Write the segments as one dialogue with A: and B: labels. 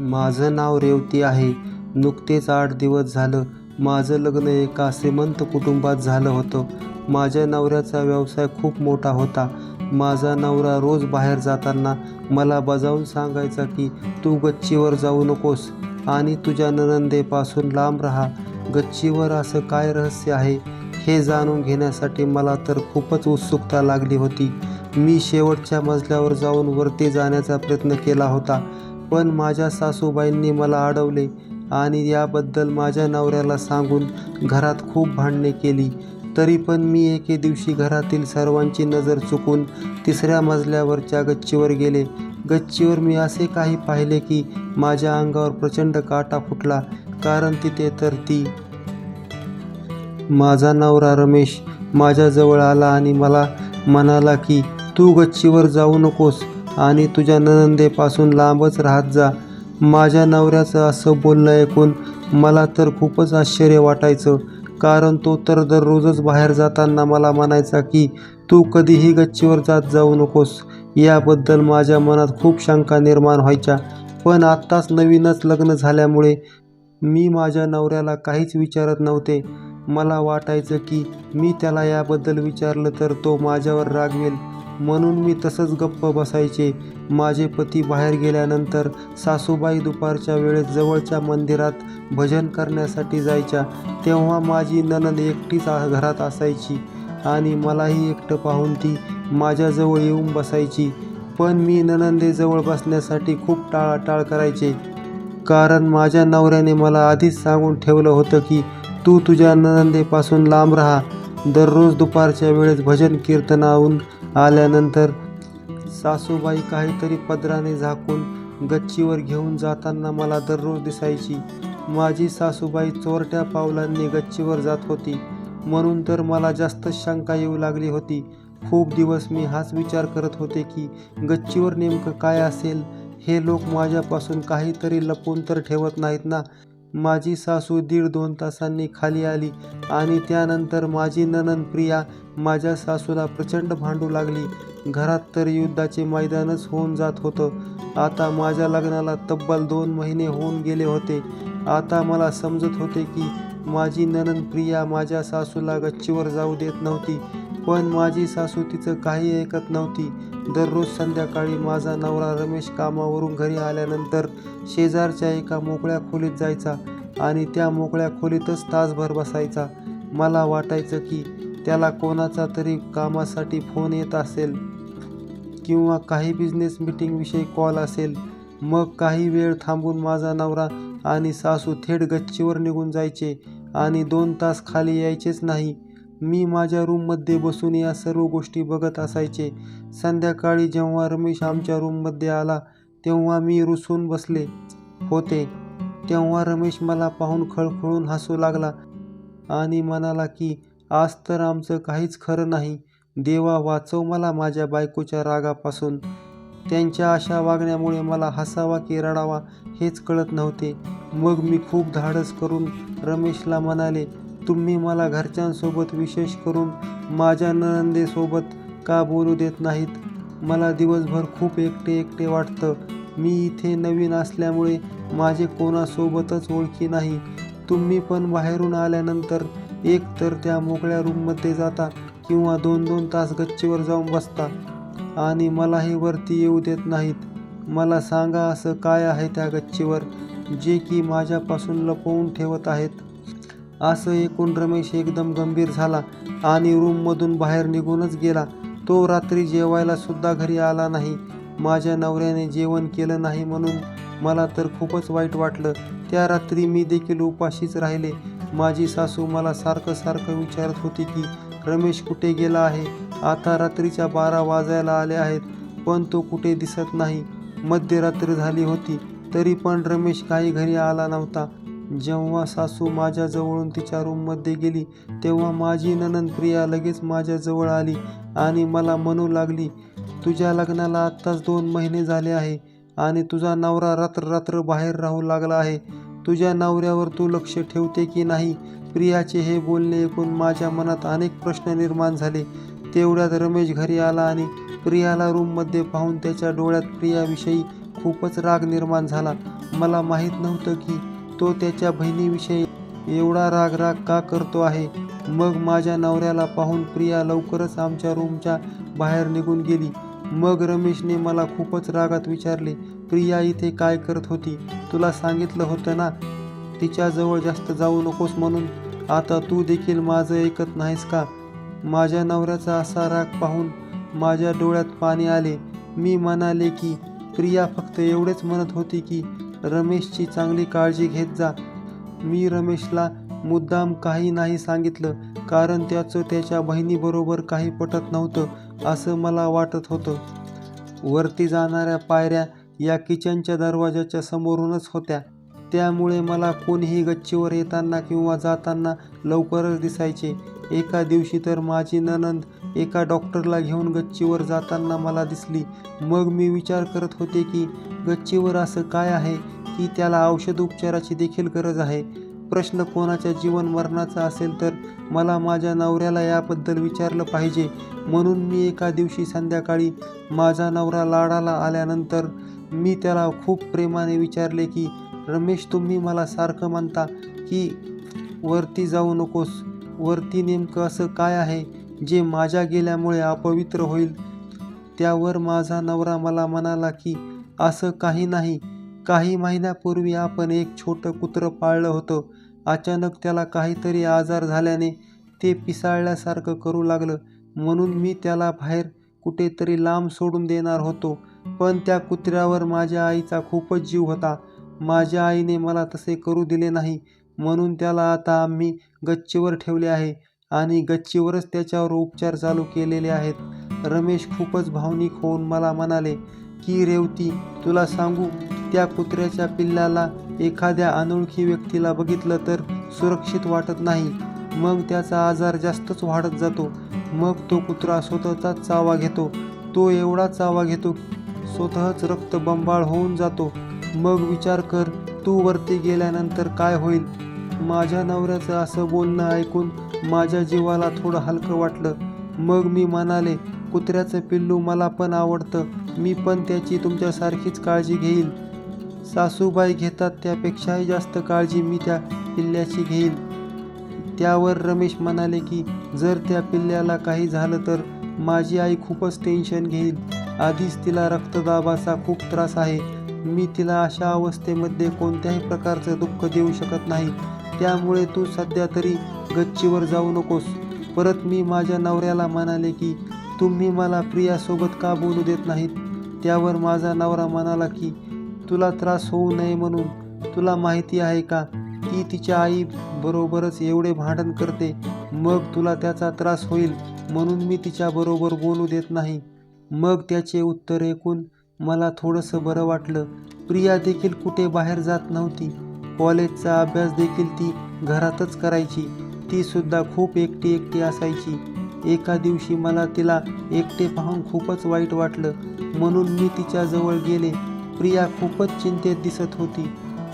A: माझं नाव रेवती आहे. नुकतेच आठ दिवस झालं. माझं लग्न एका श्रीमंत कुटुंबात झालं होतं. माझ्या नवऱ्याचा व्यवसाय खूप मोठा होता. माझा नवरा रोज बाहेर जाताना मला बजावून सांगायचा की तू गच्चीवर जाऊ नकोस आणि तुझ्या ननंदेपासून लांब राहा. गच्चीवर असं काय रहस्य आहे हे जाणून घेण्यासाठी मला तर खूपच उत्सुकता लागली होती. मी शेवटच्या मजल्यावर जाऊन वरती जाण्याचा प्रयत्न केला होता. पण माझ्या सासूबाईंनी मला अडवले आणि याबद्दल माझ्या नवऱ्याला सांगून घरात खूप भांडणे केली. तरी पण मी एके दिवशी घरातील सर्वांची नजर चुकून तिसऱ्या मजल्यावरच्या गच्चीवर गेले. गच्चीवर मी असे काही पाहिले की माझ्या अंगावर प्रचंड काटा फुटला कारण तिथे तर ती माझा नवरा रमेश माझ्याजवळ आला आणि मला म्हणाला की तू गच्चीवर जाऊ नकोस. आणि तुझ्या ननंदेपासून लांबच राहत जा. माझ्या नवऱ्याचं असं बोलणं ऐकून मला तर खूपच आश्चर्य वाटायचं. कारण तो तर दररोजच बाहेर जाताना मला म्हणायचा की तू कधीही गच्चीवर जात जाऊ नकोस. याबद्दल माझ्या मनात खूप शंका निर्माण व्हायच्या. पण आत्ताच नवीनच लग्न झाल्यामुळे मी माझ्या नवऱ्याला काहीच विचारत नव्हते. मला वाटायचं की मी त्याला याबद्दल विचारलं तर तो माझ्यावर रागवेल. म्हणून मी तसंच गप्प बसायचे. माझे पती बाहेर गेल्यानंतर सासूबाई दुपारच्या वेळेस जवळच्या मंदिरात भजन करण्यासाठी जायच्या. तेव्हा माझी ननद एकटीच घरात असायची आणि मलाही एकटं पाहून ती माझ्याजवळ येऊन बसायची. पण मी ननंदेजवळ बसण्यासाठी खूप टाळाटाळ करायचे. कारण माझ्या नवऱ्याने मला आधीच सांगून ठेवलं होतं की तू तुझ्या ननंदेपासून लांब राहा. दररोज दुपारच्या वेळेस भजन कीर्तनाहून आल्यानंतर सासूबाई काहीतरी पदराने झाकून गच्चीवर घेऊन जाताना मला दररोज दिसायची. माझी सासूबाई चोरट्या पावलांनी गच्चीवर जात होती. म्हणून तर मला जास्त शंका येऊ लागली होती. खूप दिवस मी हाच विचार करत होते की गच्चीवर नेमकं काय असेल? हे लोक माझ्यापासून काहीतरी लपवून तर ठेवत नाहीत ना? माझी सासू दीड दोन तासांनी खाली आली आणि त्यानंतर माझी ननन प्रिया माझ्या सासूला प्रचंड भांडू लागली. घरात तर युद्धाचे मैदानच होऊन जात होतं. आता माझ्या लग्नाला तब्बल दोन महिने होऊन गेले होते. आता मला समजत होते की माझी ननंद प्रिया माझ्या सासूला गच्चीवर जाऊ देत नव्हती पण माझी सासू तिचं काही ऐकत नव्हती. दररोज संध्याकाळी माझा नवरा रमेश कामावरून घरी आल्यानंतर शेजारच्या एका मोकळ्या खोलीत जायचा आणि त्या मोकळ्या खोलीतच तासभर बसायचा. मला वाटायचं की त्याला कोणाचा तरी कामासाठी फोन येत असेल किंवा काही बिझनेस मीटिंगविषयी कॉल असेल. मग काही वेळ थांबून माझा नवरा आणि सासू थेट गच्चीवर निघून जायचे आणि दोन तास खाली यायचेच नाही. मी माझ्या रूममध्ये बसून या सर्व गोष्टी बघत असायचे. संध्याकाळी जेव्हा रमेश आमच्या रूममध्ये आला तेव्हा मी रुसून बसले होते. तेव्हा रमेश मला पाहून खळखळून हसू लागला आणि म्हणाला की आज तर आमचं काहीच खरं नाही. देवा वाचव मला माझ्या बायकोच्या रागापासून. त्यांच्या अशा वागण्यामुळे मला हसावा की रडावा हेच कळत नव्हते. मग मी खूप धाडस करून रमेशला म्हणाले तुम्ही मला घरच्यांसोबत विशेष करून माझ्या ननंदेसोबत का बोलू देत नाहीत? मला दिवसभर खूप एकटे एकटे वाटतं. मी इथे नवीन असल्यामुळे माझे कोणासोबतच ओळखी नाही. तुम्ही पण बाहेरून आल्यानंतर एक तर त्या मोकळ्या रूममध्ये जाता किंवा दोन दोन तास गच्चीवर जाऊन बसता. आणि मलाही वरती येऊ देत नाहीत. मला सांगा असं काय आहे त्या गच्चीवर जे की माझ्यापासून लपवून ठेवत आहेत? असं एकूण रमेश एकदम गंभीर झाला आणि रूममधून बाहेर निघूनच गेला. तो रात्री जेवायला सुद्धा घरी आला नाही. माझ्या नवऱ्याने जेवण केलं नाही म्हणून मला तर खूपच वाईट वाटलं. त्या रात्री मी देखील उपाशीच राहिले. माझी सासू मला सारखं सारखं विचारत होती की रमेश कुठे गेला आहे? आता रात्रीच्या बारा वाजायला आले आहेत पण तो कुठे दिसत नाही. मध्यरात्र झाली होती तरी पण रमेश काही घरी आला नव्हता. जेव्हा सासू माझ्याजवळून तिच्या रूममध्ये गेली तेव्हा माझी ननंद प्रिया लगेच माझ्याजवळ आली आणि मला म्हणू लागली तुझ्या लग्नाला आत्ताच दोन महिने झाले आहे आणि तुझा नवरा रात्र रात्र बाहेर राहू लागला आहे. तुझ्या नवऱ्यावर तू लक्ष ठेवते की नाही? प्रियाचे हे बोलणे ऐकून माझ्या मनात अनेक प्रश्न निर्माण झाले. तेवढ्यात रमेश घरी आला आणि प्रियाला रूममध्ये पाहून त्याच्या डोळ्यात प्रियाविषयी खूपच राग निर्माण झाला. मला माहीत नव्हतं की तो त्याच्या बहिणीविषयी एवढा राग राग का करतो आहे. मग माझ्या नवऱ्याला पाहून प्रिया लवकरच आमच्या रूमच्या बाहेर निघून गेली. मग रमेशने मला खूपच रागात विचारले प्रिया इथे काय करत होती? तुला सांगितलं होतं ना तिच्याजवळ जास्त जाऊ नकोस म्हणून. आता तू देखील माझं ऐकत नाहीस का? माझ्या नवऱ्याचा असा राग पाहून माझ्या डोळ्यात पाणी आले. मी म्हणाले की प्रिया फक्त एवढेच म्हणत होती की रमेशची चांगली काळजी घेत जा. मी रमेशला मुद्दाम काही नाही सांगितलं कारण त्याचं त्याच्या बहिणीबरोबर काही पटत नव्हतं असं मला वाटत होतं. वरती जाणाऱ्या पायऱ्या या किचनच्या दरवाजाच्या समोरूनच होत्या. त्यामुळे मला कोणीही गच्चीवर येताना किंवा जाताना लवकरच दिसायचे. एका दिवशी तर माझी ननंद एका डॉक्टरला घेऊन गच्चीवर जाताना मला दिसली. मग मी विचार करत होते की गच्चीवर असं काय आहे की त्याला औषध उपचाराची देखील गरज आहे? प्रश्न कोणाच्या जीवन मरणाचा असेल तर मला माझ्या नवऱ्याला याबद्दल विचारलं पाहिजे. म्हणून मी एका दिवशी संध्याकाळी माझा नवरा लाडाला आल्यानंतर मी त्याला खूप प्रेमाने विचारले की रमेश तुम्ही मला सारखं म्हणता की वरती जाऊ नकोस. वरती नेमकं असं काय आहे जे माझ्या गेल्यामुळे अपवित्र होईल? त्यावर माझा नवरा मला म्हणाला की असं काही नाही. काही महिन्यापूर्वी आपण एक छोटं कुत्रं पाळलं होतं. अचानक त्याला काहीतरी आजार झाल्याने ते पिसाळल्यासारखं करू लागलं. म्हणून मी त्याला बाहेर कुठेतरी लांब सोडून देणार होतो. पण त्या कुत्र्यावर माझ्या आईचा खूपच जीव होता. माझ्या आईने मला तसे करू दिले नाही. म्हणून त्याला आता आम्ही गच्चीवर ठेवले आहे आणि गच्चीवरच त्याच्यावर उपचार चालू केलेले आहेत. रमेश खूपच भावनिक होऊन मला म्हणाले की रेवती तुला सांगू त्या कुत्र्याच्या पिल्लाला एखाद्या अनोळखी व्यक्तीला बघितलं तर सुरक्षित वाटत नाही. मग त्याचा आजार जास्तच वाढत जातो. मग तो कुत्रा स्वतःचाच चावा घेतो. तो एवढा चावा घेतो स्वतःच रक्त बंबाळ होऊन जातो. मग विचार कर तू वरती गेल्यानंतर काय होईल? माझ्या नवऱ्याचं असं बोलणं ऐकून माझ्या जीवाला थोडं हलकं वाटलं. मग मी म्हणाले कुत्र्याचं पिल्लू मला पण आवडतं. मी पण त्याची तुमच्यासारखीच काळजी घेईल सासूबाई घेतात त्यापेक्षाही जास्त काळजी मी त्या पिल्ल्याची घेईल त्यावर रमेश म्हणाले की जर त्या पिल्ल्याला काही झालं तर माझी आई खूपच टेन्शन घेईल. आधीच तिला रक्तदाबाचा खूप त्रास आहे. मी तिला अशा अवस्थेमध्ये कोणत्याही प्रकारचं दुःख देऊ शकत नाही. त्यामुळे तू सध्या तरी गच्चीवर जाऊ नकोस. परत मी माझ्या नवऱ्याला म्हणाले की तुम्ही मला प्रियासोबत का बोलू देत नाहीत? त्यावर माझा नवरा म्हणाला की तुला त्रास होऊ नये म्हणून. तुला माहिती आहे का ती तिच्या आई बरोबरच एवढे भांडण करते. मग तुला त्याचा त्रास होईल म्हणून मी तिच्याबरोबर बोलू देत नाही. मग त्याचे उत्तर ऐकून मला थोडंसं बरं वाटलं. प्रिया देखील कुठे बाहेर जात नव्हती. कॉलेजचा अभ्यास देखील ती घरातच करायची. ती सुद्धा खूप एकटी एकटी असायची. एका दिवशी मला तिला एकटे पाहून खूपच वाईट वाटलं. म्हणून मी तिच्याजवळ गेले. प्रिया खूपच चिंतेत दिसत होती.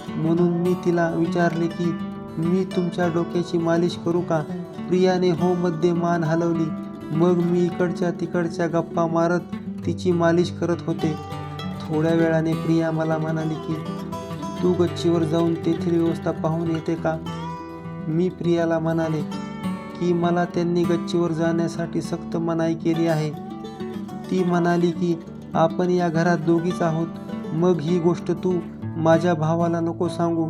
A: म्हणून मी तिला विचारले की मी तुमच्या डोक्याची मालिश करू का? प्रियाने हो मध्ये मान हलवली. मग मी इकडच्या तिकडच्या गप्पा मारत तिची मालिश करत होते. थोड्या वेळाने प्रिया मला म्हणाली की तू गच्चीवर जाऊन तेथील व्यवस्था पाहून येते का? मी प्रियाला म्हणाले की मला त्यांनी गच्चीवर जाण्यासाठी सक्त मनाई केली आहे. ती म्हणाली की आपण या घरात दोघीच आहोत. मग ही गोष्ट तू माझ्या भावाला नको सांगू.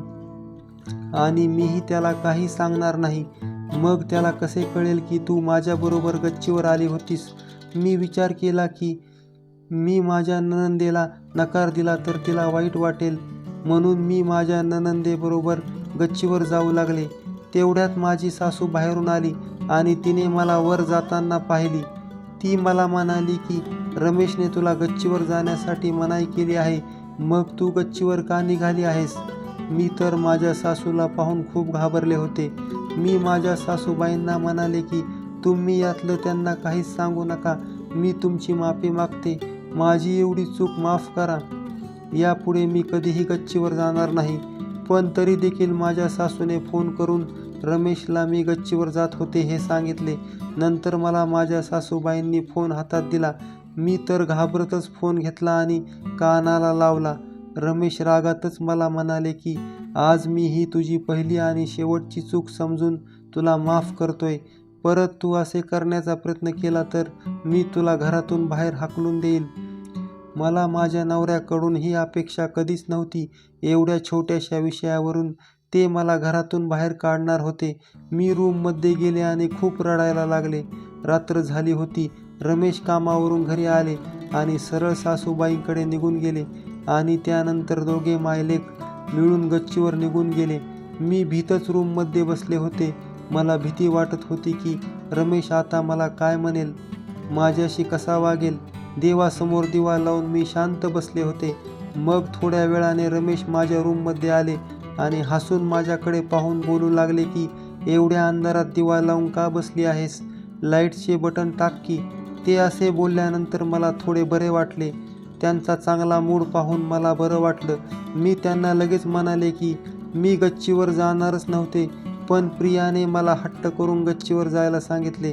A: आणि मीही त्याला काही सांगणार नाही. मग त्याला कसे कळेल की तू माझ्याबरोबर गच्चीवर आली होतीस? मी विचार केला की मी माझ्या ननंदेला नकार दिला तर तिला वाईट वाटेल. म्हणून मी माझ्या ननंदेबरोबर गच्चीवर जाऊ लागले. तेवढ्यात माझी सासू बाहेरून आली आणि तिने मला वर जाताना पाहिली. ती मला म्हणाली की रमेशने तुला गच्चीवर जाण्यासाठी मनाई केली आहे. मग तू गच्चीवर का निघाली आहेस? मी तर माझ्या सासूला पाहून खूप घाबरले होते. मी माझ्या सासूबाईंना म्हणाले की तुम्ही यातलं त्यांना काहीच सांगू नका. मी तुमची माफी मागते. माझी एवढी चूक माफ करा. यापुढे मी कधीही गच्चीवर जाणार नाही. पण तरी देखील माझ्या सासूने फोन करून रमेशला मी गच्चीवर जात होते हे सांगितले. नंतर मला माझ्या सासूबाईंनी फोन हातात दिला. मी तर घाबरतच फोन घेतला आणि कानाला लावला. रमेश रागातच मला म्हणाले की आज मी ही तुझी पहिली आणि शेवटची चूक समजून तुला माफ करतोय. परत तू असे करण्याचा प्रयत्न केला तर मी तुला घरातून बाहेर हाकलून देईल. मला माझ्या नवऱ्याकडून ही अपेक्षा कधीच नव्हती. एवढ्या छोट्याशा विषयावरून ते मला घरातून बाहेर काढणार होते. मी रूममध्ये गेले आणि खूप रडायला लागले. रात्र झाली होती. रमेश कामावरून घरी आले आणि सरळ सासूबाईंकडे निघून गेले आणि त्यानंतर दोघे मायलेक मिळून गच्चीवर निघून गेले. मी भीतच रूममध्ये बसले होते. मला भीती वाटत होती की रमेश आता मला काय म्हणेल? माझ्याशी कसा वागेल? देवासमोर दिवा लावून मी शांत बसले होते. मग थोड्या वेळाने रमेश माझ्या रूममध्ये आले आणि हसून माझ्याकडे पाहून बोलू लागले की एवढ्या अंधारात दिवा लावून का बसली आहेस? लाईटचे बटन टाक की. ते असे बोलल्यानंतर मला थोडे बरे वाटले. त्यांचा चांगला मूड पाहून मला बरं वाटलं. मी त्यांना लगेच म्हणाले की मी गच्चीवर जाणारच नव्हते पण प्रियाने मला हट्ट करून गच्चीवर जायला सांगितले.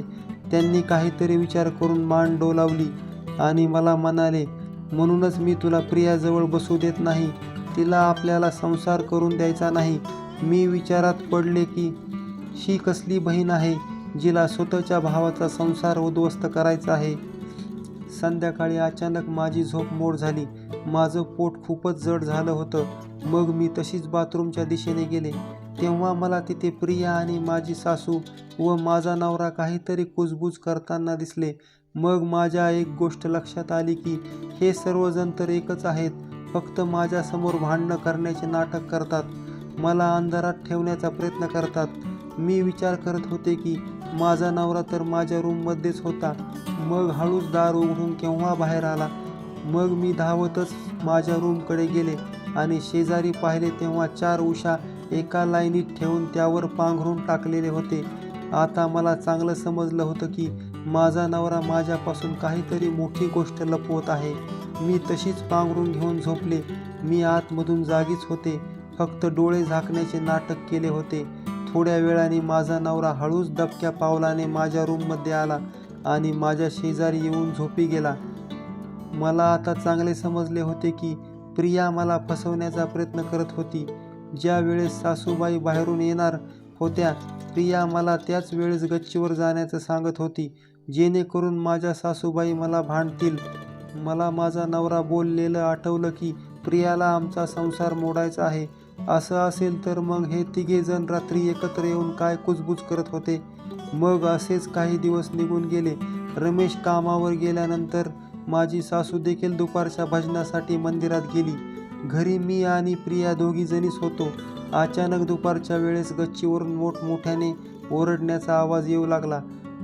A: त्यांनी काहीतरी विचार करून मान डोलावली. आणि मला म्हणाले म्हणूनच मी तुला प्रियाजवळ बसू देत नाही. तिला आपल्याला संसार करून द्यायचा नाही. मी विचारात पडले की शी कसली बहीण आहे जिला स्वतःच्या भावाचा संसार उद्ध्वस्त करायचा आहे. संध्याकाळी अचानक माझी झोप मोड झाली. माझं पोट खूपच जड झालं होतं. मग मी तशीच बाथरूमच्या दिशेने गेले. तेव्हा मला तिथे प्रिया आणि माझी सासू व माझा नवरा काहीतरी कुजबूज करताना दिसले. मग माझ्या एक गोष्ट लक्षात आली की हे सर्वजण तर एकच आहेत फक्त माझ्यासमोर भांडणं करण्याचे नाटक करतात. मला अंधारात ठेवण्याचा प्रयत्न करतात. मी विचार करत होते की माझा नवरा तर माझ्या रूममध्येच होता. मग हळूच दार उघडून केव्हा बाहेर आला? मग मी धावतच माझ्या रूमकडे गेले आणि शेजारी पाहिले तेव्हा चार उषा एका लाईनीत ठेवून त्यावर पांघरून टाकलेले होते. आता मला चांगलं समजलं होतं की माझा नवरा माझ्यापासून काहीतरी मोठी गोष्ट लपवत आहे. मी तशीच पांघरून घेऊन झोपले. मी आतमधून जागीच होते. फक्त डोळे झाकण्याचे नाटक केले होते. थोड्या वेळाने माझा नवरा हळूच दबक्या पावलाने माझ्या रूममध्ये आला आणि माझ्या शेजारी येऊन झोपी गेला. मला आता चांगले समजले होते की प्रिया मला फसवण्याचा प्रयत्न करत होती. ज्या वेळेस सासूबाई बाहेरून येणार होत्या प्रिया मला त्याच वेळेस गच्चीवर जाण्याचं सांगत होती. जेणेकरून माझ्या सासूबाई मला भांडतील. मला माझा नवरा बोललेलं आठवलं की प्रियाला आमचा संसार मोडायचा आहे. असं असेल तर मग हे तिघे जण रात्री एकत्र येऊन काय कुजबूज करत होते? मग असेच काही दिवस निघून गेले. रमेश कामावर गेल्यानंतर माझी सासू देखील दुपारच्या भजनासाठी मंदिरात गेली. घरी मी आणि प्रिया दोघीजणीच होतो. अचानक दुपारच्या वेळेस गच्चीवरून मोठमोठ्याने ओरडण्याचा आवाज येऊ लागला.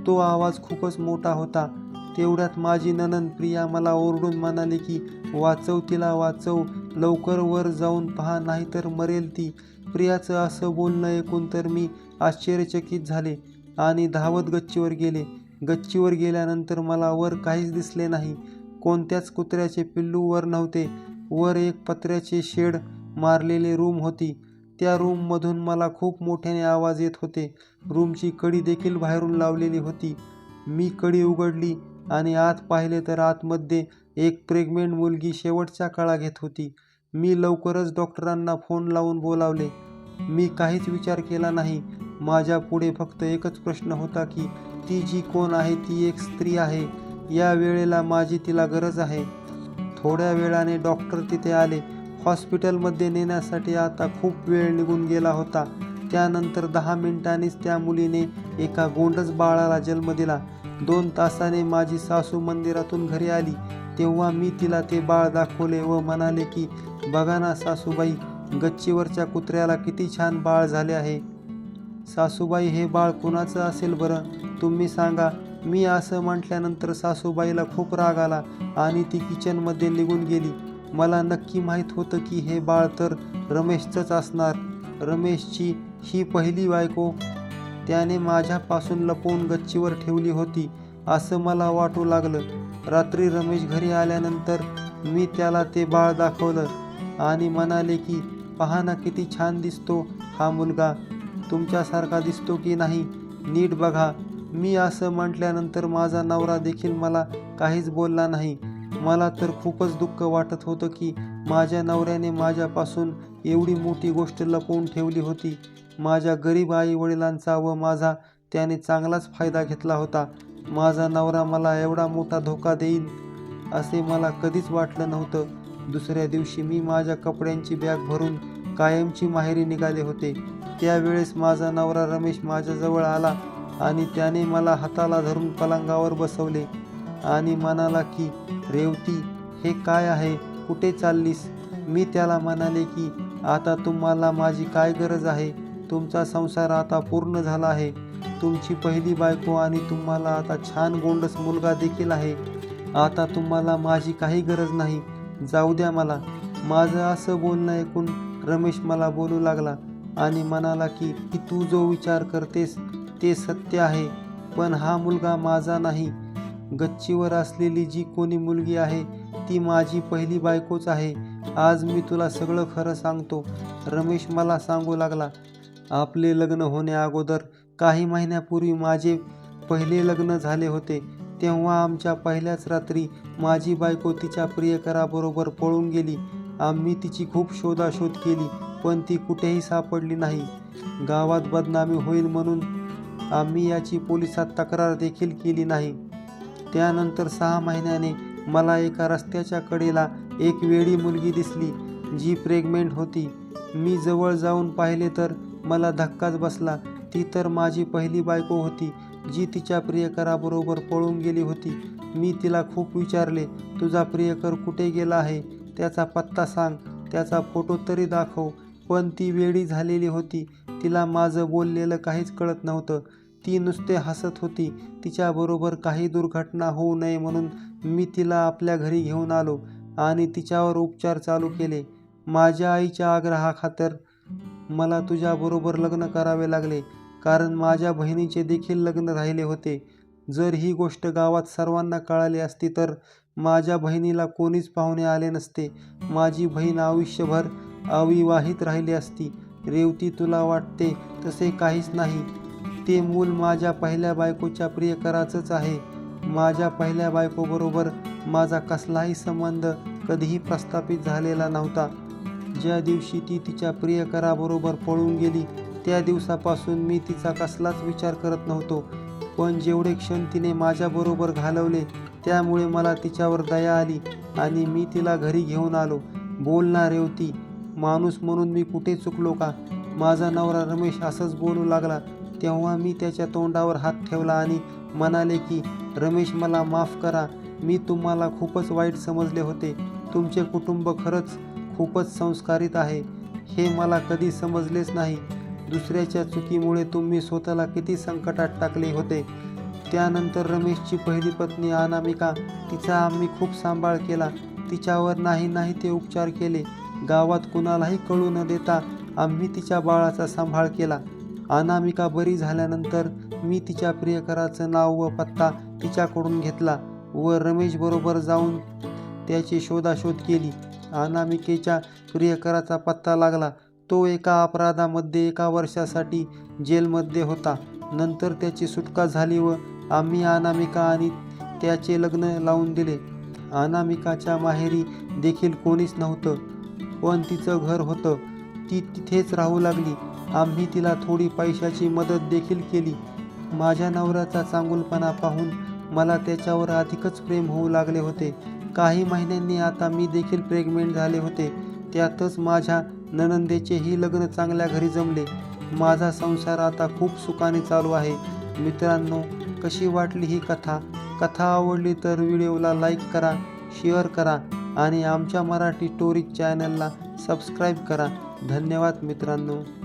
A: तो आवाज खूपच मोठा होता. तेवढ्यात माझी ननंद प्रिया मला ओरडून म्हणाली की वाचव तिला वाचव. लवकर वर जाऊन पहा नाहीतर मरेल ती. प्रियाचं असं बोलणं ऐकून तर मी आश्चर्यचकित झाले आणि धावत गच्चीवर गेले. गच्चीवर गेल्यानंतर मला वर काहीच दिसले नाही. कोणत्याच कुत्र्याचे पिल्लू वर नव्हते. वर एक पत्र्याचे शेड मारलेले रूम होती. त्या रूममधून मला खूप मोठ्याने आवाज येत होते. रूमची कडी देखील बाहेरून लावलेली होती. मी कडी उघडली आणि आत पाहिले तर आतमध्ये एक प्रेग्नेंट मुलगी शेवटच्या काळा घेत होती. मी लवकरच डॉक्टरांना फोन लावून बोलावले. मी काहीच विचार केला नाही. माझ्या पुढे फक्त एकच प्रश्न होता की ती जी कोण आहे ती एक स्त्री आहे. या वेळेला माझी तिला गरज आहे. थोड्या वेळाने डॉक्टर तिथे आले. हॉस्पिटलमध्ये नेण्यासाठी आता खूप वेळ निघून गेला होता. त्यानंतर दहा मिनिटांनीच त्या मुलीने एका गोंडस बाळाला जन्म दिला. दोन तासाने माझी सासू मंदिरातून घरी आली. तेव्हा मी तिला ते बाळ दाखवले व म्हणाले की बघा ना सासूबाई गच्चीवरच्या कुत्र्याला किती छान बाळ झाले आहे. सासूबाई हे बाळ कुणाचं असेल बरं? तुम्ही सांगा. मी असं म्हटल्यानंतर सासूबाईला खूप राग आला आणि ती किचनमध्ये निघून गेली. मला नक्की माहीत होतं की हे बाळ तर रमेशचंच असणार. रमेशची ही पहिली बायको त्याने माझ्यापासून लपवून गच्चीवर ठेवली होती असं मला वाटू लागलं. रात्री रमेश घरी आल्यानंतर मी त्याला ते बाळ दाखवलं आणि म्हणाले की पहा ना किती छान दिसतो हा मुलगा. तुमच्यासारखा दिसतो की नाही? नीट बघा मी असं म्हटल्यानंतर माझा नवरा देखील मला काहीच बोलला नाही. मला तर खूपच दुःख वाटत होतं की माझ्या नवऱ्याने माझ्यापासून एवढी मोठी गोष्ट लपवून ठेवली होती. माझ्या गरीब आई वडिलांचा व माझा त्याने चांगलाच फायदा घेतला होता. माझा नवरा मला एवढा मोठा धोका देईल असे मला कधीच वाटलं नव्हतं. दुसऱ्या दिवशी मी माझ्या कपड्यांची बॅग भरून कायमची माहेरी निघाले होते. त्यावेळेस माझा नवरा रमेश माझ्याजवळ आला आणि त्याने मला हाताला धरून पलंगावर बसवले आणि म्हणाला की रेवती हे काय आहे? कुठे चाललीस? मी त्याला म्हणाले की आता तुम्हाला माझी काय गरज आहे? तुमचा संसार आता पूर्ण झाला आहे. तुमची पहिली बायको आणि तुम्हाला आता छान गोंडस मुलगा देखील आहे. आता तुम्हाला माझी काही गरज नाही. जाऊ द्या मला. माझं असं बोलणं ऐकून रमेश मला बोलू लागला आणि म्हणाला की की तू जो विचार करतेस ते सत्य आहे. पण हा मुलगा माझा नाही. गच्चीवर असलेली जी कोणी मुलगी आहे ती माझी पहिली बायकोच आहे. आज मी तुला सगळं खरं सांगतो. रमेश मला सांगू लागला. आपले लग्न होण्याअगोदर काही महिन्यापूर्वी माझे पहिले लग्न झाले होते तेव्हा आमच्या पहिल्याच रात्री माझी बायको तिच्या प्रियकराबरोबर पळून गेली. आम्ही तिची खूप शोधाशोध केली पण ती कुठेही सापडली नाही. गावात बदनामी होईल म्हणून आम्ही याची पोलिसात तक्रार देखील केली नाही. त्यानंतर सहा महिन्याने मला एका रस्त्याच्या कडेला एक वेळी मुलगी दिसली जी प्रेग्नेंट होती. मी जवळ जाऊन पाहिले तर मला धक्काच बसला. ती तर माझी पहिली बायको होती जी तिच्या प्रियकराबरोबर पळून गेली होती. मी तिला खूप विचारले तुझा प्रियकर कुठे गेला आहे? त्याचा पत्ता सांग त्याचा फोटो तरी दाखव. पण ती वेडी झालेली होती. तिला माझं बोललेलं काहीच कळत नव्हतं. ती नुसते हसत होती. तिच्याबरोबर काही दुर्घटना होऊ नये म्हणून मी तिला आपल्या घरी घेऊन आलो आणि तिच्यावर उपचार चालू केले. माझ्या आईच्या आग्रहाखातर मला तुझ्याबरोबर लग्न करावे लागले कारण माझ्या बहिणीचे देखील लग्न राहिले होते. जर ही गोष्ट गावात सर्वांना कळाली असती तर माझ्या बहिणीला कोणीच पाहुणे आले नसते. माझी बहीण आयुष्यभर अविवाहित राहिली असती. रेवती तुला वाटते तसे काहीच नाही. ते मूल माझ्या पहिल्या बायकोच्या प्रियकराचंच आहे. माझ्या पहिल्या बायकोबरोबर माझा कसलाही संबंध कधीही प्रस्थापित झालेला नव्हता. ज्या दिवशी ती तिच्या प्रियकराबरोबर पळून गेली त्या दिवसापासून मी तिचा कसलाच विचार करत नव्हतो. पण जेवढे क्षण तिने माझ्याबरोबर घालवले त्यामुळे मला तिच्यावर दया आली आणि मी तिला घरी घेऊन आलो. बोल रेवती माणूस म्हणून मी कुठे चुकलो का? माझा नवरा रमेश असंच बोलू लागला. तेव्हा मी त्याच्या तोंडावर हात ठेवला आणि म्हणाले की रमेश मला माफ करा. मी तुम्हाला खूपच वाईट समजले होते. तुमचे कुटुंब खरंच खूपच संस्कारित आहे. हे मला कधी समजलेच नाही. दुसऱ्याच्या चुकीमुळे तुम्ही स्वतःला किती संकटात टाकले होते. त्यानंतर रमेशची पहिली पत्नी अनामिका तिचा आम्ही खूप सांभाळ केला. तिच्यावर नाही नाही ते उपचार केले. गावात कुणालाही कळू न देता आम्ही तिच्या बाळाचा सांभाळ केला. अनामिका बरी झाल्यानंतर मी तिच्या प्रियकराचं नाव व पत्ता तिच्याकडून घेतला व रमेशबरोबर जाऊन त्याची शोधाशोध केली. अनामिकेच्या प्रियकराचा पत्ता लागला. तो एका अपराधामध्ये एका वर्षासाठी जेलमध्ये होता. नंतर त्याची सुटका झाली व आम्ही अनामिका आणि त्याचे लग्न लावून दिले. अनामिकाच्या माहेरी देखील कोणीच नव्हतं पण तिचं घर होतं. ती तिथेच राहू लागली. आम्ही तिला थोडी पैशाची मदत देखील केली. माझ्या नवऱ्याचा चांगुलपणा पाहून मला त्याच्यावर अधिकच प्रेम होऊ लागले होते. काही महिन्यांनी आता मी देखील प्रेग्नेंट झाले होते. त्यातच माझ्या ननंदेचेही लग्न चांगल्या घरी जमले. माझा संसार आता खूप सुखाने चालू आहे. मित्रांनो कशी वाटली ही कथा? कथा आवडली तर व्हिडिओला लाईक करा शेअर करा आणि आमच्या मराठी स्टोरी चॅनलला सबस्क्राईब करा. धन्यवाद मित्रांनो.